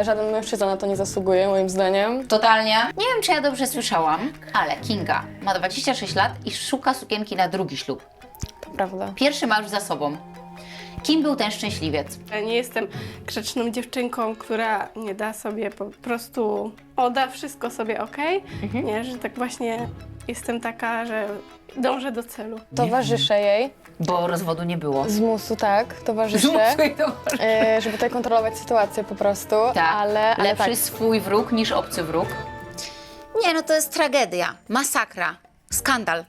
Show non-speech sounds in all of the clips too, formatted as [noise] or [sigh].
Żaden mężczyzna na to nie zasługuje, moim zdaniem. Totalnie. Nie wiem, czy ja dobrze słyszałam, ale Kinga ma 26 lat i szuka sukienki na drugi ślub. To prawda. Pierwszy ma już za sobą. Kim był ten szczęśliwiec? Ja nie jestem grzeczną dziewczynką, która nie da sobie po prostu, oda wszystko sobie ok. Nie, że tak właśnie jestem taka, że dążę do celu. Towarzyszę jej. Bo rozwodu nie było. Z musu, tak, towarzyszę. E, żeby tutaj kontrolować sytuację po prostu. Tak, ale, ale lepszy tak. swój wróg niż obcy wróg. Nie, no to jest tragedia, masakra, skandal.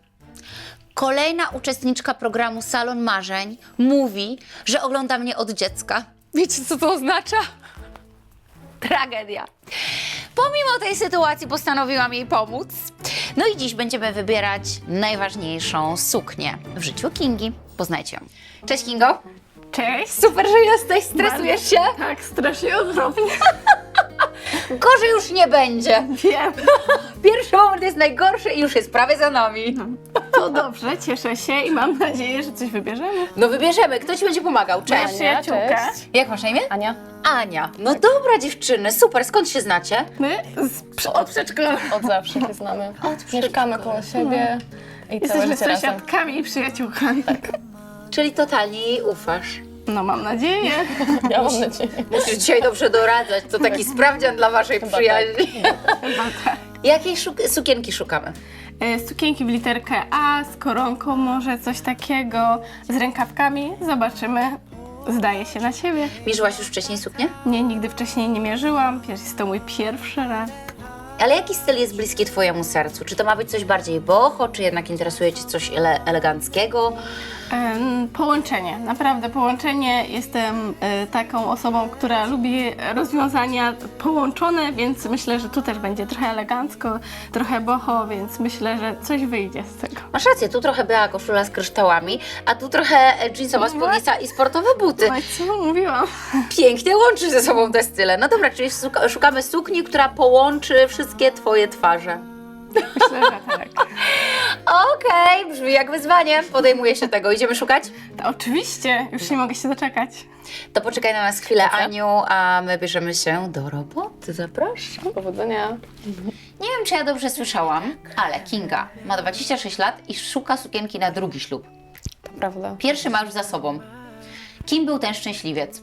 Kolejna uczestniczka programu Salon Marzeń mówi, że ogląda mnie od dziecka. Wiecie, co to oznacza? Tragedia. Pomimo tej sytuacji postanowiłam jej pomóc. No i dziś będziemy wybierać najważniejszą suknię w życiu Kingi. Poznajcie ją. Cześć Kingo. Cześć! Super, że jesteś. Stresujesz się? Tak, strasznie odwrotnie. [laughs] Gorzej już nie będzie. Wiem. [laughs] Pierwszy moment jest najgorszy i już jest prawie za nami. To dobrze, cieszę się i mam nadzieję, że coś wybierzemy. No wybierzemy, kto ci będzie pomagał? Cześć. Przyjaciółka. cześć. Jak masz na imię? Ania? Ania. No dobra dziewczyny, super, skąd się znacie? My z, od przedszkola. Od zawsze się znamy. Mieszkamy koło siebie i całe Jesteśmy życie razem. sąsiadkami i przyjaciółkami. Czyli totalnie jej ufasz. No mam nadzieję. Ja mam nadzieję. Musisz dzisiaj dobrze doradzać, to taki sprawdzian dla waszej Chyba przyjaźni. Chyba tak. Jakiej szuk- sukienki szukamy? E, Sukienki w literkę A, z koronką może coś takiego, z rękawkami. Zobaczymy. Zdaje się na siebie. Mierzyłaś już wcześniej suknię? Nie, nigdy wcześniej nie mierzyłam. Jest to mój pierwszy raz. Ale jaki styl jest bliski twojemu sercu? Czy to ma być coś bardziej boho, czy jednak interesuje cię coś ele- eleganckiego? Połączenie, naprawdę połączenie. Jestem e, taką osobą, która lubi rozwiązania połączone, więc myślę, że tu też będzie trochę elegancko, trochę boho, więc myślę, że coś wyjdzie z tego. Masz rację, tu trochę biała koszula z kryształami, a tu trochę jeansowa spódnica i sportowe buty. No i co mówiłam? Pięknie łączy ze sobą te style. No dobra, czyli szukamy sukni, która połączy wszystkie twoje twarze. Myślę, że tak. [laughs] Okej, brzmi jak wyzwanie. Podejmuję się tego. Idziemy szukać? To oczywiście, już nie mogę się doczekać. To poczekaj na nas chwilę, Aniu, a my bierzemy się do roboty. Zapraszam. Powodzenia. Nie wiem, czy ja dobrze słyszałam, ale Kinga ma 26 lat i szuka sukienki na drugi ślub. To prawda. Pierwszy ma już za sobą. Kim był ten szczęśliwiec?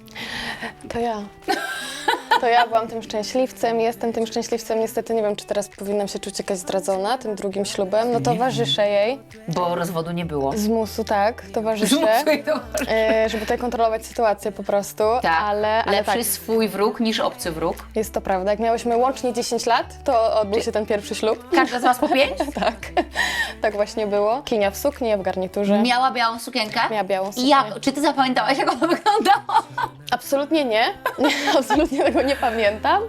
To ja. [laughs] To ja byłam tym szczęśliwcem, jestem tym szczęśliwcem. Niestety nie wiem, czy teraz powinnam się czuć jakaś zdradzona tym drugim ślubem. No towarzyszę jej. Bo rozwodu nie było. Z musu, tak, towarzyszę. E, żeby tutaj kontrolować sytuację po prostu. Tak, ale, ale lepszy tak, swój wróg niż obcy wróg. jest to prawda. Jak miałyśmy łącznie 10 lat, to odbył się ten pierwszy ślub. Każda z was po pięć? [laughs] Tak, tak właśnie było. Kinia w sukni, w garniturze. Miała białą sukienkę? Miała białą I suknię. jak? Czy ty zapamiętałaś, jak ona wyglądała? Absolutnie nie. nie. [laughs] Absolutnie tego nie pamiętam,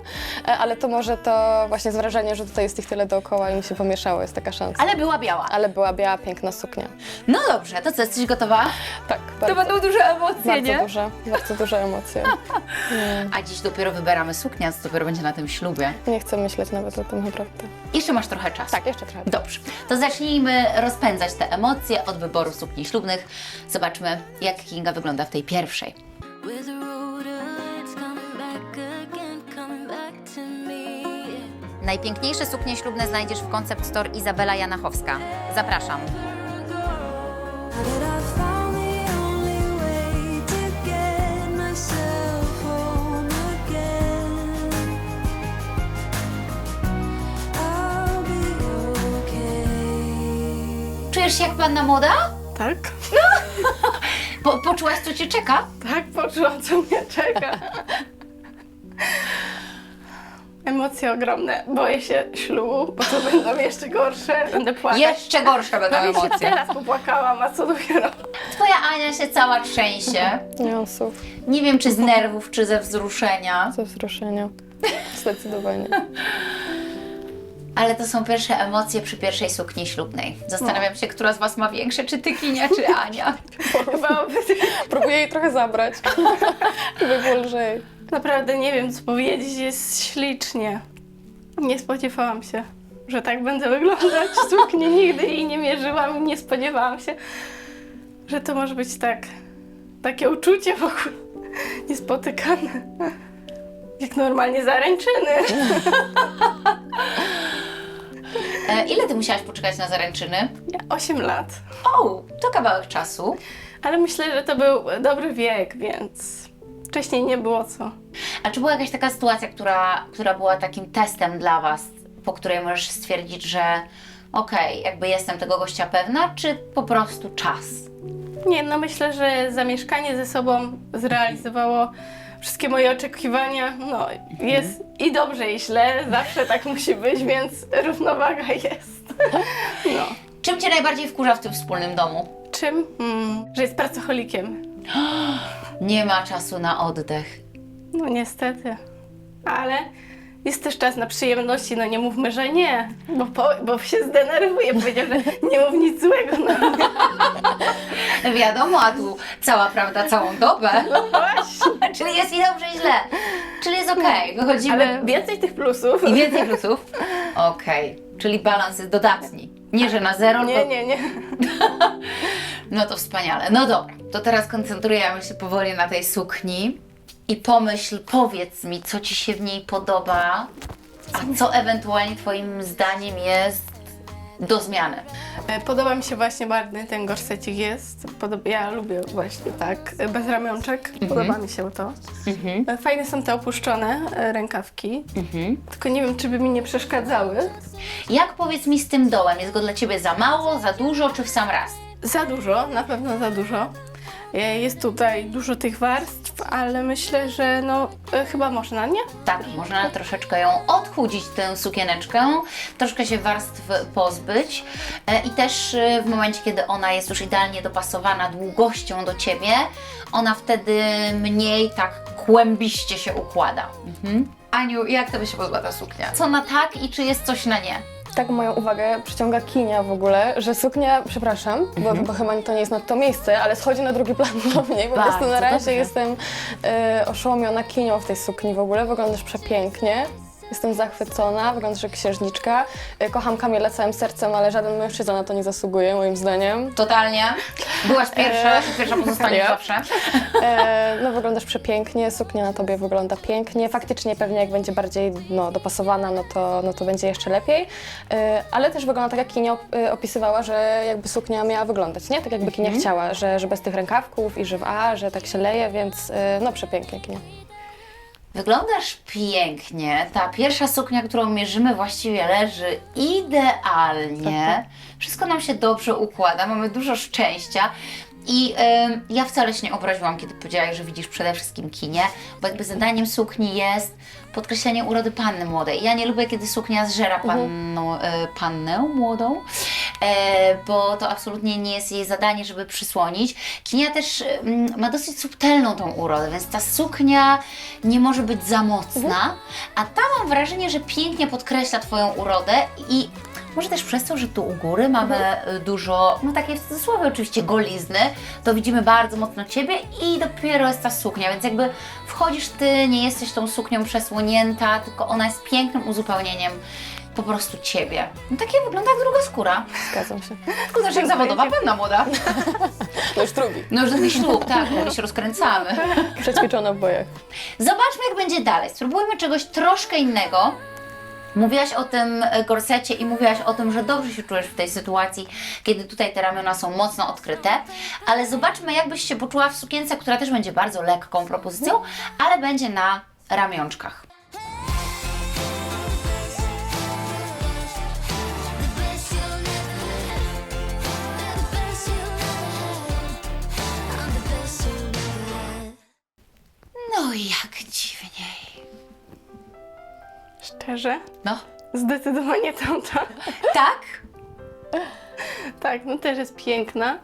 E, ale to może to właśnie z wrażenia, że tutaj jest ich tyle dookoła i mi się pomieszało, jest taka szansa. Ale była biała. Ale była biała, piękna suknia. No dobrze, to co, jesteś gotowa? Tak, To bardzo, będą duże emocje, bardzo nie? duże, bardzo duże emocje. [laughs] A dziś dopiero wybieramy suknię, co dopiero będzie na tym ślubie. Nie chcę myśleć nawet o tym naprawdę. Jeszcze masz trochę czasu. Tak, jeszcze trochę. Dobrze, to zacznijmy rozpędzać te emocje od wyboru sukni ślubnych. Zobaczmy, jak Kinga wygląda w tej pierwszej. Najpiękniejsze suknie ślubne znajdziesz w Concept Store Izabela Janachowska. Zapraszam. Czujesz się jak panna młoda? Tak? [laughs] Po, poczułaś, co cię czeka? Tak, poczułam, co mnie czeka. [laughs] Emocje ogromne. Boję się ślubu, bo to będą jeszcze gorsze. Będę płakać. Jeszcze gorsze będą Prawie się emocje. teraz popłakałam, a co dopiero. Twoja Ania się cała trzęsie. Słów, Nie wiem, czy z nerwów, czy ze wzruszenia. ze wzruszenia. Zdecydowanie. Ale to są pierwsze emocje przy pierwszej sukni ślubnej. Zastanawiam się, która z Was ma większe, czy Ty, Kinia, czy Ania. [laughs] Chyba Próbuję jej trochę zabrać, żeby było lżej. Naprawdę nie wiem, co powiedzieć. Jest ślicznie. Nie spodziewałam się, że tak będę wyglądać [laughs] w sukni. Nigdy jej nie mierzyłam i nie spodziewałam się, że to może być tak. Takie uczucie w ogóle [laughs] niespotykane. Jak normalnie zaręczyny. [laughs] E, ile ty musiałaś poczekać na zaręczyny? Ja 8 lat. O, to kawałek czasu. Ale myślę, że to był dobry wiek, więc wcześniej nie było co. A czy była jakaś taka sytuacja, która, która była takim testem dla Was, po której możesz stwierdzić, że okej, jakby jestem tego gościa pewna, czy po prostu czas? Nie, no myślę, że zamieszkanie ze sobą zrealizowało wszystkie moje oczekiwania. No, jest i dobrze, i źle, zawsze tak musi być, więc równowaga jest. [laughs] No. Czym Cię najbardziej wkurza w tym wspólnym domu? Czym? Mm, że jest pracocholikiem. [gasps] Nie ma czasu na oddech. No niestety. Ale jest też czas na przyjemności, no nie mówmy, że nie, bo, po, bo się zdenerwuje, powiedział, że nie mów nic złego. No [laughs] Wiadomo, a tu cała prawda całą dobę. właśnie. [laughs] Czyli jest i dobrze, i źle. Czyli jest okej, wychodzimy. Ale więcej tych plusów. I więcej plusów? Okej, czyli balans jest dodatni. Nie, że na zero, Nie, tylko... nie, nie. [laughs] No to wspaniale. No dobra, to teraz koncentrujemy się powoli na tej sukni i pomyśl, powiedz mi, co Ci się w niej podoba, a co ewentualnie Twoim zdaniem jest do zmiany. E, Podoba mi się właśnie bardzo ten gorsecik jest. Podoba, ja lubię właśnie tak, e, bez ramionczek. Podoba mi się to. E, Fajne są te opuszczone e, rękawki. Tylko nie wiem, czy by mi nie przeszkadzały. Jak powiedz mi z tym dołem? Jest go dla Ciebie za mało, za dużo, czy w sam raz? Za dużo, na pewno za dużo. E, Jest tutaj dużo tych warstw, ale myślę, że no e, chyba można, nie? Tak, można troszeczkę ją odchudzić, tę sukieneczkę, troszkę się warstw pozbyć e, i też e, w momencie, kiedy ona jest już idealnie dopasowana długością do Ciebie, ona wtedy mniej tak kłębiście się układa. Mhm. Aniu, jak Tobie się podoba ta suknia? Co na tak i czy jest coś na nie? Tak moją uwagę przyciąga kinia w ogóle, że suknia, przepraszam, bo, bo chyba to nie jest na to miejsce, ale schodzi na drugi plan [laughs] dla mnie. Po Bardzo prostu na razie dobrze. jestem e, oszołomiona kinią w tej sukni w ogóle. Wyglądasz przepięknie. Jestem zachwycona, wyglądasz jak księżniczka. E, kocham Kamilę całym sercem, ale żaden mężczyzna na to nie zasługuje, moim zdaniem. Totalnie. Byłaś pierwsza, pierwsza pozostanie zawsze. E, no wyglądasz przepięknie, suknia na tobie wygląda pięknie. Faktycznie pewnie jak będzie bardziej no, dopasowana, no to, no to będzie jeszcze lepiej. E, ale też wygląda tak, jak Kinia e, opisywała, że jakby suknia miała wyglądać, nie? Tak jakby Kinia chciała, że, że bez tych rękawków i że w A, że tak się leje, więc e, no przepięknie Kinia. Wyglądasz pięknie. Ta pierwsza suknia, którą mierzymy, właściwie leży idealnie. Wszystko nam się dobrze układa, mamy dużo szczęścia. I ja wcale się nie obraziłam, kiedy powiedziałaś, że widzisz przede wszystkim kinie, bo jakby zadaniem sukni jest podkreślenie urody panny młodej. Ja nie lubię, kiedy suknia zżera panną, e, pannę młodą, e, bo to absolutnie nie jest jej zadanie, żeby przysłonić. Kinia też ma dosyć subtelną tą urodę, więc ta suknia nie może być za mocna, a ta mam wrażenie, że pięknie podkreśla Twoją urodę i może też przez to, że tu u góry mamy y, dużo, no takie w cudzysłowie oczywiście golizny, to widzimy bardzo mocno Ciebie i dopiero jest ta suknia, więc jakby wchodzisz Ty, nie jesteś tą suknią przesłonięta, tylko ona jest pięknym uzupełnieniem po prostu Ciebie. No takie wygląda jak druga skóra. Zgadzam się. Wyglądasz jak zawodowa panna młoda. [laughs] No już drugi. No już drugi ślub, tak, my się rozkręcamy. Przećwiczona w bojach. Zobaczmy, jak będzie dalej. Spróbujmy czegoś troszkę innego. Mówiłaś o tym e, gorsecie i mówiłaś o tym, że dobrze się czujesz w tej sytuacji, kiedy tutaj te ramiona są mocno odkryte, ale zobaczmy, jak byś się poczuła w sukience, która też będzie bardzo lekką propozycją, ale będzie na ramionczkach. The best Szczerze? No, Zdecydowanie tamta. tak? Tak, no też jest piękna,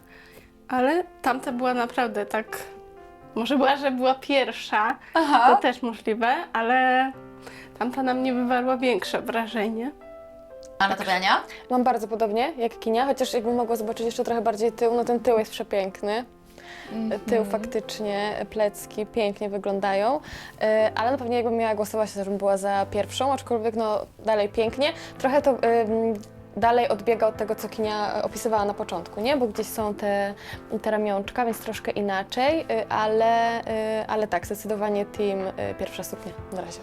ale tamta była naprawdę tak. Może była, że była pierwsza, Aha. to też możliwe, ale tamta na mnie wywarła większe wrażenie. A na tobie, Ania? Mam bardzo podobnie jak Kinia, chociaż jakbym mogła zobaczyć jeszcze trochę bardziej tył, no ten tył jest przepiękny. Tył faktycznie, plecki pięknie wyglądają, e, ale na pewno jakbym miała głosować, to bym była za pierwszą, aczkolwiek no dalej pięknie. Trochę to dalej odbiega od tego, co Kinia opisywała na początku, nie? Bo gdzieś są te, te ramionczka, więc troszkę inaczej, y, ale, y, ale tak, zdecydowanie team y, pierwsza suknia na razie.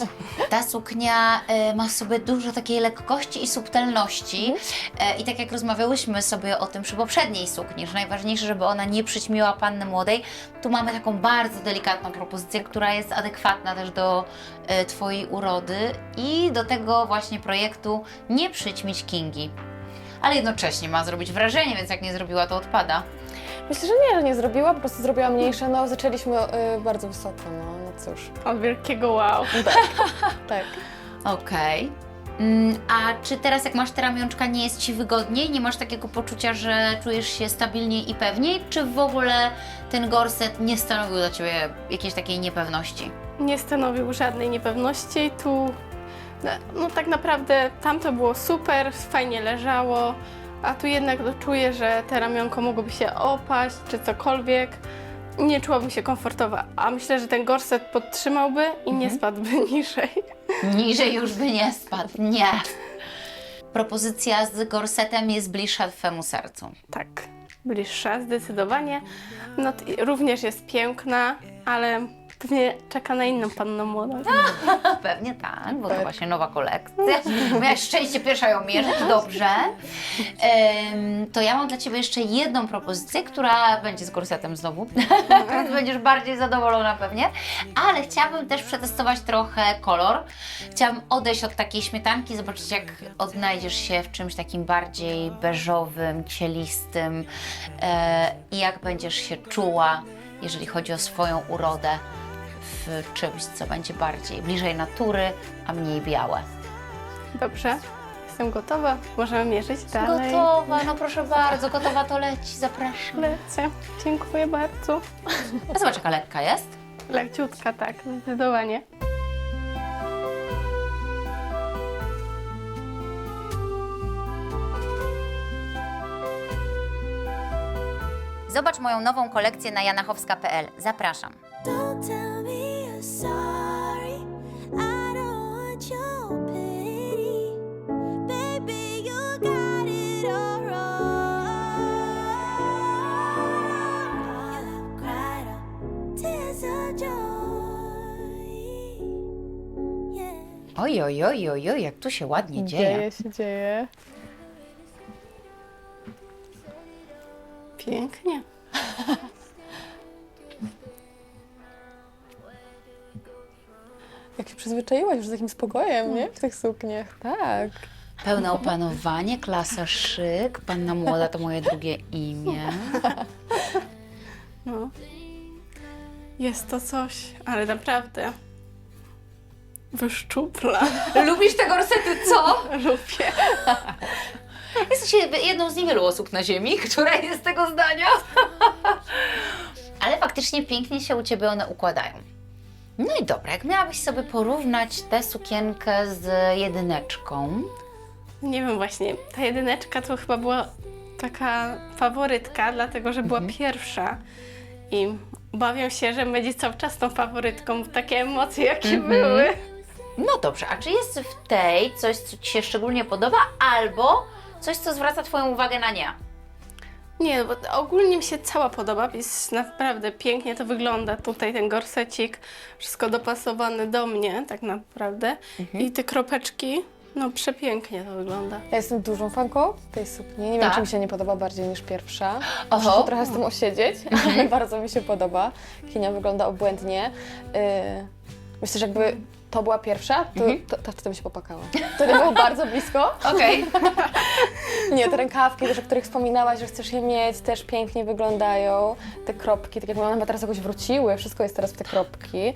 [laughs] Ta suknia e, ma w sobie dużo takiej lekkości i subtelności. E, I tak jak rozmawiałyśmy sobie o tym przy poprzedniej sukni, że najważniejsze, żeby ona nie przyćmiła panny młodej, tu mamy taką bardzo delikatną propozycję, która jest adekwatna też do e, Twojej urody i do tego właśnie projektu Nie przyćmić Kingi. Ale jednocześnie ma zrobić wrażenie, więc jak nie zrobiła, to odpada. Myślę, że nie, że nie zrobiła, po prostu zrobiła mniejsze, no zaczęliśmy y, bardzo wysoko, no, no cóż, Od wielkiego wow. [laughs] tak. Okej. Mm, A czy teraz, jak masz te ramionczka, nie jest Ci wygodniej? Nie masz takiego poczucia, że czujesz się stabilniej i pewniej? Czy w ogóle ten gorset nie stanowił dla Ciebie jakiejś takiej niepewności? Nie stanowił żadnej niepewności. Tu, no, no tak naprawdę tamto było super, fajnie leżało, a tu jednak to czuję, że te ramionko mogłoby się opaść czy cokolwiek. Nie czułabym się komfortowa, a myślę, że ten gorset podtrzymałby i nie spadłby [laughs] niżej. Niżej już by nie spadł. Nie. Propozycja z gorsetem jest bliższa Twemu sercu. Tak, bliższa zdecydowanie. No t- również jest piękna, ale pewnie czeka na inną pannę młodą. [laughs] Pewnie tak, bo to właśnie nowa kolekcja. Miałaś szczęście pierwsza ją mierzyć, dobrze. Em, to ja mam dla Ciebie jeszcze jedną propozycję, która będzie z gorsetem znowu, [laughs] więc będziesz bardziej zadowolona pewnie. Ale chciałabym też przetestować trochę kolor. Chciałabym odejść od takiej śmietanki, zobaczyć jak odnajdziesz się w czymś takim bardziej beżowym, cielistym e, i jak będziesz się czuła, jeżeli chodzi o swoją urodę w czymś, co będzie bardziej bliżej natury, a mniej białe. Dobrze, jestem gotowa. Możemy mierzyć dalej. Gotowa, no proszę bardzo, gotowa to leci, zapraszam. Lecę. Dziękuję bardzo. A zobacz, jaka lekka jest. Leciutka, tak, zdecydowanie. Zobacz moją nową kolekcję na janachowska.pl. Zapraszam. Oj, oj, oj, oj, oj, jak tu się ładnie dzieje. Dzieje się, dzieje. Pięknie. Jak się przyzwyczaiłaś już z takim spokojem, nie? W tych sukniach, tak. Pełne opanowanie, klasa szyk, panna młoda to moje drugie imię. No. Jest to coś, ale naprawdę. Wyszczupla. Lubisz te gorsety, co? Lubię. Jesteś jedną z niewielu osób na ziemi, która jest tego zdania. Ale faktycznie pięknie się u Ciebie one układają. No i dobra, jak miałabyś sobie porównać tę sukienkę z jedyneczką, Nie wiem właśnie, ta jedyneczka to chyba była taka faworytka, dlatego że była pierwsza. I obawiam się, że będzie cały czas tą faworytką, bo takie emocje jakie były. no dobrze, a czy jest w tej coś, co Ci się szczególnie podoba, albo coś, co zwraca Twoją uwagę na nie? Nie, bo ogólnie mi się cała podoba, jest naprawdę pięknie to wygląda. Tutaj ten gorsecik, wszystko dopasowane do mnie tak naprawdę. I te kropeczki, no przepięknie to wygląda. Ja jestem dużą fanką tej sukni. Nie wiem, Tak? czy mi się nie podoba bardziej niż pierwsza. Oho. Muszę trochę z tym osiedzieć, ale [laughs] bardzo mi się podoba. Kinia wygląda obłędnie. Yy, myślę, że jakby to była pierwsza, to, to, to wtedy bym się popłakała. To nie było bardzo blisko. [laughs] Okej. [laughs] Nie, te rękawki też, o których wspominałaś, że chcesz je mieć, też pięknie wyglądają. Te kropki, tak jak mówiłam, one teraz jakoś wróciły, wszystko jest teraz w te kropki yy,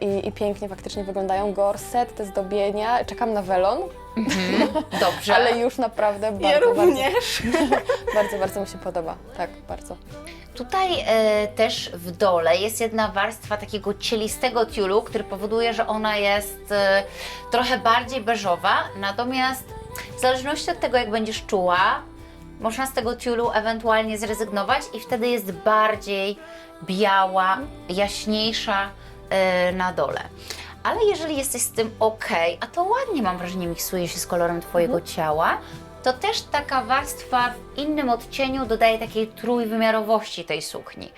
i, i pięknie faktycznie wyglądają. Gorset, te zdobienia. Czekam na welon, [laughs] Dobrze. ale już naprawdę bardzo, bardzo, bardzo, bardzo mi się podoba. Tak, bardzo. Tutaj e, też w dole jest jedna warstwa takiego cielistego tiulu, który powoduje, że ona jest e, trochę bardziej beżowa, natomiast w zależności od tego, jak będziesz czuła, można z tego tiulu ewentualnie zrezygnować i wtedy jest bardziej biała, jaśniejsza e, na dole. Ale jeżeli jesteś z tym ok, a to ładnie mam wrażenie miksuje się z kolorem Twojego ciała, to też taka warstwa w innym odcieniu dodaje takiej trójwymiarowości tej sukni.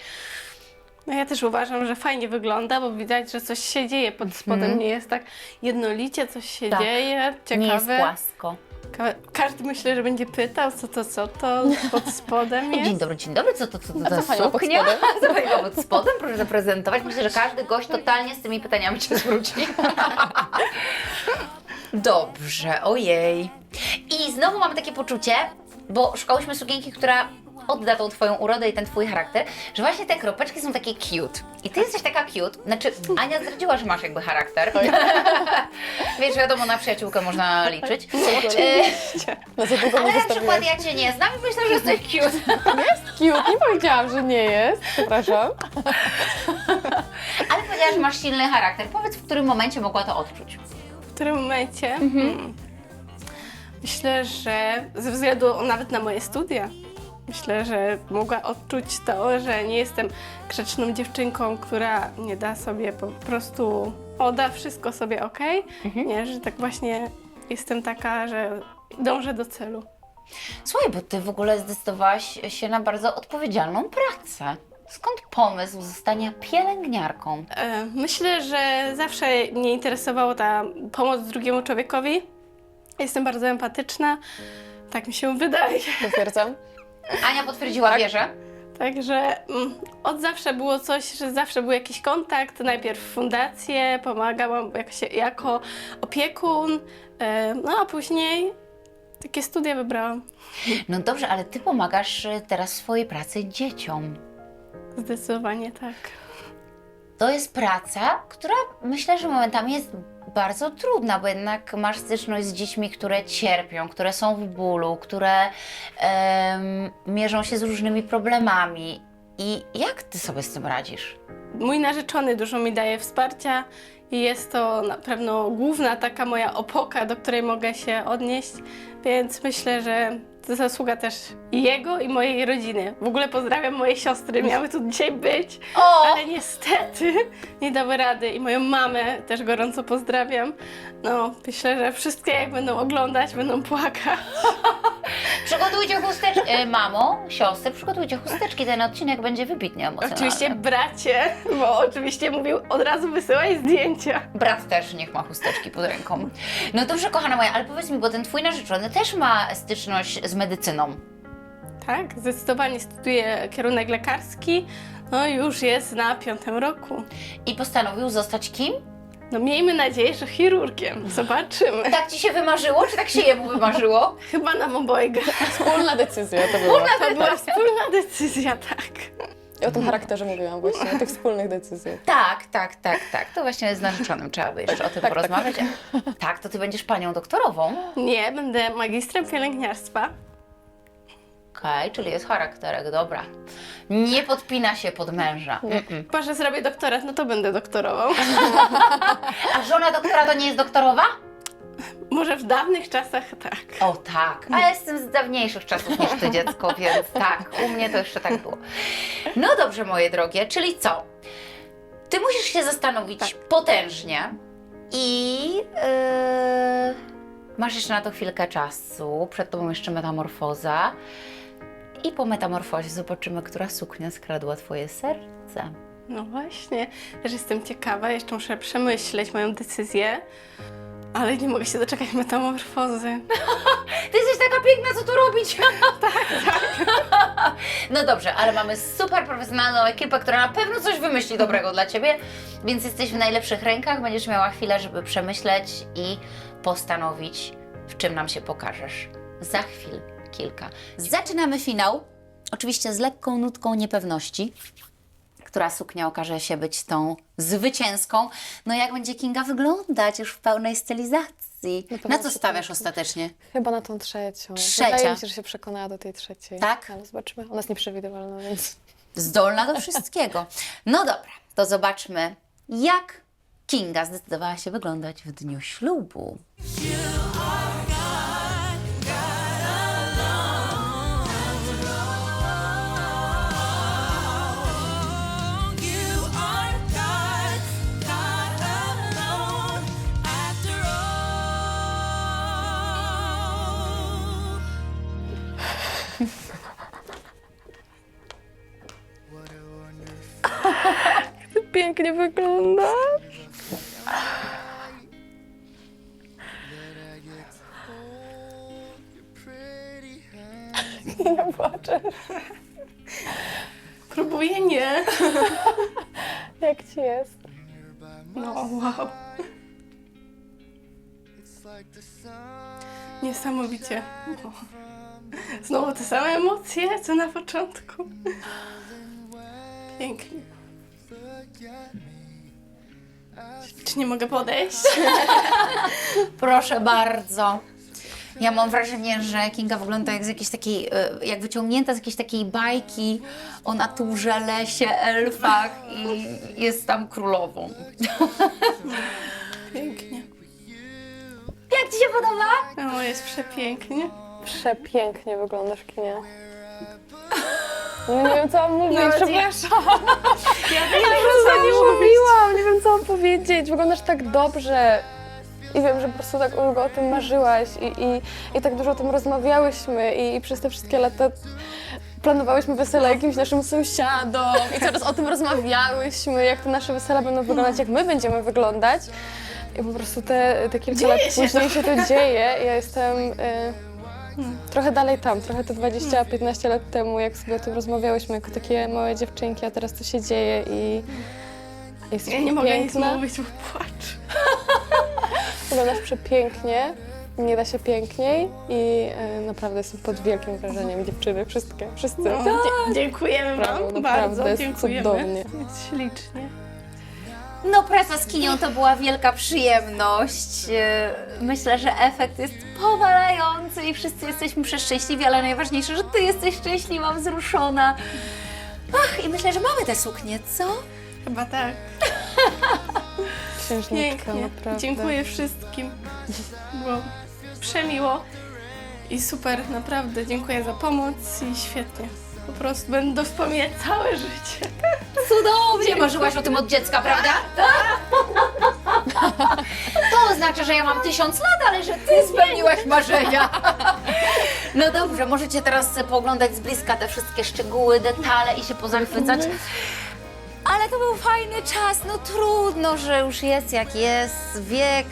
No ja też uważam, że fajnie wygląda, bo widać, że coś się dzieje pod spodem. Nie jest tak jednolicie, coś się Tak. dzieje, ciekawe. Nie jest płasko. Ka- Każdy myślę, że będzie pytał, co to, co to pod spodem [laughs] jest. Dzień dobry, dzień dobry, co to, co to za pani ma pod suknia? spodem? [laughs] Co pani ma pod spodem? Proszę zaprezentować. Myślę, że każdy gość totalnie z tymi pytaniami się zwróci. [laughs] Dobrze, ojej. I znowu mamy takie poczucie, bo szukałyśmy sukienki, która odda tą twoją urodę i ten twój charakter, że właśnie te kropeczki są takie cute. I ty jesteś taka cute. Znaczy, Ania zdradziła, że masz jakby charakter. [laughs] Wiesz, wiadomo, na przyjaciółkę można liczyć. E, No za długo ale mnie na przykład zostawiłeś. ja Cię nie znam i myślę, że jesteś cute. [laughs] Cute, nie powiedziałam, że nie jest. Przepraszam. [laughs] Ale powiedziałaś, że masz silny charakter. Powiedz, w którym momencie mogła to odczuć. W którym momencie? Mm. Myślę, że ze względu nawet na moje studia, myślę, że mogła odczuć to, że nie jestem grzeczną dziewczynką, która nie da sobie po prostu, oda wszystko sobie ok. Nie, że tak właśnie jestem taka, że dążę do celu. Słuchaj, bo Ty w ogóle zdecydowałaś się na bardzo odpowiedzialną pracę. Skąd pomysł zostania pielęgniarką? E, Myślę, że zawsze mnie interesowała ta pomoc drugiemu człowiekowi. Jestem bardzo empatyczna, tak mi się wydaje. Potwierdzam. Ania potwierdziła wieżę. Także mm, od zawsze było coś, że zawsze był jakiś kontakt. Najpierw fundację, pomagałam jakoś, jako opiekun, e, no a później takie studia wybrałam. No dobrze, ale Ty pomagasz y, teraz w swojej pracy dzieciom. Zdecydowanie tak. To jest praca, która myślę, że momentami jest bardzo trudna, bo jednak masz styczność z dziećmi, które cierpią, które są w bólu, które em, mierzą się z różnymi problemami. I jak ty sobie z tym radzisz? Mój narzeczony dużo mi daje wsparcia i jest to na pewno główna taka moja opoka, do której mogę się odnieść, więc myślę, że zasługa też jego i mojej rodziny. W ogóle pozdrawiam moje siostry, miały tu dzisiaj być, O! ale niestety nie dały rady i moją mamę też gorąco pozdrawiam. No, myślę, że wszystkie jak będą oglądać, będą płakać. [laughs] Przygotujcie chusteczki. E, mamo, siostry, przygotujcie chusteczki. Ten odcinek będzie wybitnie emocjonalny. Oczywiście bracie, bo oczywiście mówił od razu wysyłaj zdjęcia. Brat też niech ma chusteczki pod ręką. No dobrze, kochana moja, ale powiedz mi, bo ten twój narzeczony też ma styczność z medycyną. Tak, zdecydowanie studiuje kierunek lekarski. No już jest na piątym roku. I postanowił zostać kim? No miejmy nadzieję, że chirurgiem. Zobaczymy. Tak ci się wymarzyło, czy tak się jemu wymarzyło? Chyba nam obojga. Wspólna decyzja to była. To była wspólna decyzja, tak. I o tym charakterze mówiłam właśnie, o tych wspólnych decyzjach. Tak, tak, tak, tak. To właśnie z narzeczonym trzeba by jeszcze o tym tak, porozmawiać. Tak, to ty będziesz panią doktorową. Nie, będę magistrem pielęgniarstwa. Okej, czyli jest charakterek, dobra. Nie podpina się pod męża. Mm-mm. Chyba, że zrobię doktorat, no to będę doktorował. [laughs] A żona doktora to nie jest doktorowa? Może w dawnych czasach tak. O tak, a ja jestem z dawniejszych czasów niż ty dziecko, [laughs] więc tak, u mnie to jeszcze tak było. No dobrze, moje drogie, czyli co? Ty musisz się zastanowić potężnie i yy, masz jeszcze na to chwilkę czasu, przed tobą jeszcze metamorfoza i po metamorfozie zobaczymy, która suknia skradła twoje serce. No właśnie, też jestem ciekawa, jeszcze muszę przemyśleć moją decyzję. Ale nie mogę się doczekać metamorfozy. [laughs] Ty jesteś taka piękna, co tu robić? [laughs] tak, tak. [laughs] No dobrze, ale mamy super profesjonalną ekipę, która na pewno coś wymyśli dobrego dla Ciebie, więc jesteś w najlepszych rękach, będziesz miała chwilę, żeby przemyśleć i postanowić, w czym nam się pokażesz. Za chwil kilka. Zaczynamy finał, oczywiście z lekką nutką niepewności. Która suknia okaże się być tą zwycięską? No jak będzie Kinga wyglądać już w pełnej stylizacji? Na co stawiasz ostatecznie? Chyba na tą trzecią. Trzecia. Wydaje mi się, że się przekonała do tej trzeciej. Tak? Ale zobaczymy. Ona jest nieprzewidywalna, więc... Zdolna do wszystkiego. No dobra, to zobaczmy, jak Kinga zdecydowała się wyglądać w dniu ślubu. [laughs] Pięknie wygląda. [laughs] Nie płaczę. Próbuję nie. [laughs] Jak ci jest? No, wow. Niesamowicie. No. Znowu te same emocje, co na początku. Pięknie. Czy nie mogę podejść? [laughs] Proszę bardzo. Ja mam wrażenie, że Kinga wygląda jak z jakiejś takiej, e, jak wyciągnięta z jakiejś takiej bajki o naturze, lesie, elfach i jest tam królową. [laughs] Pięknie. Jak Ci się podoba? O, jest przepięknie. Przepięknie wyglądasz, Kinia. No nie wiem, co mam mówić, No, przepraszam. Ja [laughs] Ja mówiłam, nie wiem, co mam powiedzieć. Wyglądasz tak dobrze. I wiem, że po prostu tak długo o tym marzyłaś i, i, i tak dużo o tym rozmawiałyśmy i, i przez te wszystkie lata planowałyśmy wesele jakimś naszym sąsiadom i coraz o tym rozmawiałyśmy, jak te nasze wesela będą wyglądać, jak my będziemy wyglądać. I po prostu te, te kilka Dzieje lat się później się to dzieje. Ja jestem y, trochę dalej tam, trochę te 20-15 lat temu, jak sobie o tym rozmawiałyśmy jako takie małe dziewczynki, a teraz to się dzieje i jesteś Ja nie mogę nic mówić, bo płaczę. Wyglądasz przepięknie, nie da się piękniej i e, naprawdę jestem pod wielkim wrażeniem dziewczyny, wszystkie, wszyscy. No, dzie- dziękujemy Brawo, Wam naprawdę, bardzo, jest dziękujemy. cudownie. Jest ślicznie. No, praca z Kinią to była wielka przyjemność. E, Myślę, że efekt jest powalający i wszyscy jesteśmy przeszczęśliwi, ale najważniejsze, że Ty jesteś szczęśliwa, wzruszona. Ach, i myślę, że mamy te suknie, co? Chyba tak. [laughs] Księżniczka, Pięknie. naprawdę. Dziękuję wszystkim. Było przemiło i super, naprawdę. Dziękuję za pomoc i świetnie. Po prostu będę wspominać całe życie. Cudownie! Marzyłaś o tym od dziecka, prawda? To oznacza, że ja mam tysiąc lat, ale że ty spełniłaś marzenia. No dobrze, możecie teraz pooglądać z bliska te wszystkie szczegóły, detale i się pozachwycać. Ale to był fajny czas, no trudno, że już jest jak jest, wiek.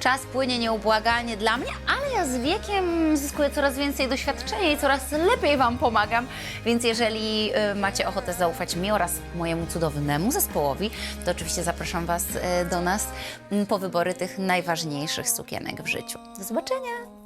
Czas płynie nieubłaganie dla mnie, ale ja z wiekiem zyskuję coraz więcej doświadczenia i coraz lepiej Wam pomagam. Więc jeżeli y, macie ochotę zaufać mi oraz mojemu cudownemu zespołowi, to oczywiście zapraszam Was y, do nas mm, po wybory tych najważniejszych sukienek w życiu. Do zobaczenia!